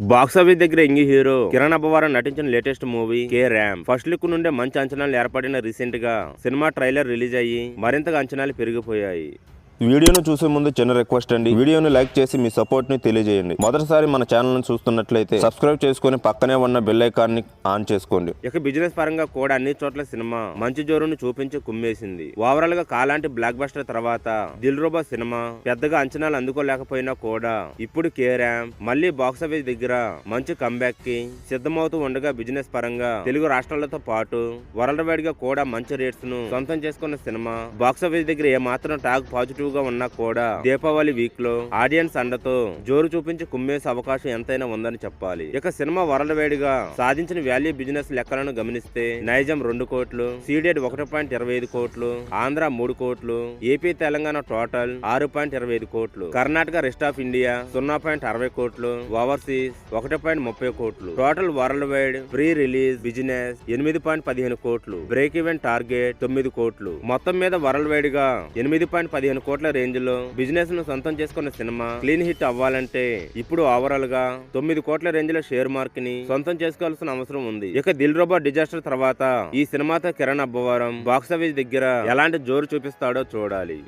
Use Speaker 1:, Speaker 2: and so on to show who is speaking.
Speaker 1: Box office దగ్గర ఇంగి hero Kiran Abbavaram నటించిన latest movie K ramp first look నుండే మంచి అంచనాలు ఏర్పడిన రీసెంట్గా సినిమా ట్రైలర్ రిలీజ్ అయ్యి మరింతగా అంచనాలు పెరిగిపోయాయి.
Speaker 2: వీడియోను చూసే ముందు చిన్న రిక్వెస్ట్ అండి. వీడియోను లైక్ చేసి మీ సపోర్ట్ని తెలియజేయండి. మొదటిసారి మన ఛానల్ చూస్తున్నట్లయితే సబ్స్క్రైబ్ చేసుకుని పక్కనే ఉన్న బెల్ ఐకాన్ని ఆన్ చేసుకోండి.
Speaker 1: ఇక బిజినెస్ పరంగా కూడా అన్ని చోట్ల సినిమా మంచి జోరును చూపించి కుమ్మేసింది. ఓవరాల్గా కాలాంటి బ్లాక్ బస్టర్ తర్వాత దిల్ రూబా సినిమా పెద్దగా అంచనాలు అందుకోలేకపోయినా కూడా ఇప్పుడు కేరామ్ మళ్ళీ బాక్స్ ఆఫీస్ దగ్గర మంచి కంబ్యాక్కి సిద్ధమవుతూ ఉండగా బిజినెస్ పరంగా తెలుగు రాష్ట్రాలతో పాటు వరల్డ్ వైడ్గా కూడా మంచి రేట్స్ను సొంతం చేసుకున్న సినిమా బాక్స్ ఆఫీస్ దగ్గర ఏ మాత్రం టాక్ పాజిటివ్ గా ఉన్నా కూడా దీపావళి వీక్లో ఆడియన్స్ అండతో జోరు చూపించి కుమ్మేసే అవకాశం ఎంతైనా ఉందని చెప్పాలి. ఇక సినిమా వరల్డ్ వైడ్గా సాధించిన వాల్యూ బిజినెస్ లెక్కలను గమనిస్తే నైజం రెండు కోట్లు సీడెడ్ ఒకటి పాయింట్ ఇరవై ఐదు కోట్లు ఆంధ్ర మూడు కోట్లు ఏపీ తెలంగాణ టోటల్ ఆరు పాయింట్ ఇరవై ఐదు కోట్లు కర్ణాటక రెస్ట్ ఆఫ్ ఇండియా సున్నా పాయింట్ అరవై కోట్లు ఓవర్సీస్ ఒకటి పాయింట్ ముప్పై కోట్లు total worldwide pre release business ఎనిమిది పాయింట్ పదిహేను కోట్లు బ్రేక్ ఈవెన్ టార్గెట్ తొమ్మిది కోట్లు మొత్తం మీద వరల్డ్ వైడ్గా ఎనిమిది పాయింట్ పదిహేను కోట్ల కోట్ల రేంజ్లో బిజినెస్ను సొంతం చేసుకున్న సినిమా క్లీన్ హిట్ అవ్వాలంటే ఇప్పుడు ఓవరాల్గా తొమ్మిది కోట్ల రేంజ్లో షేర్ మార్క్ని సొంతం చేసుకోవాల్సిన అవసరం ఉంది. ఇక దిల్ రోబా డిజాస్టర్ తర్వాత ఈ సినిమాతో కిరణ్ అబ్బవరం బాక్సాఫీస్ దగ్గర ఎలాంటి జోరు చూపిస్తాడో చూడాలి.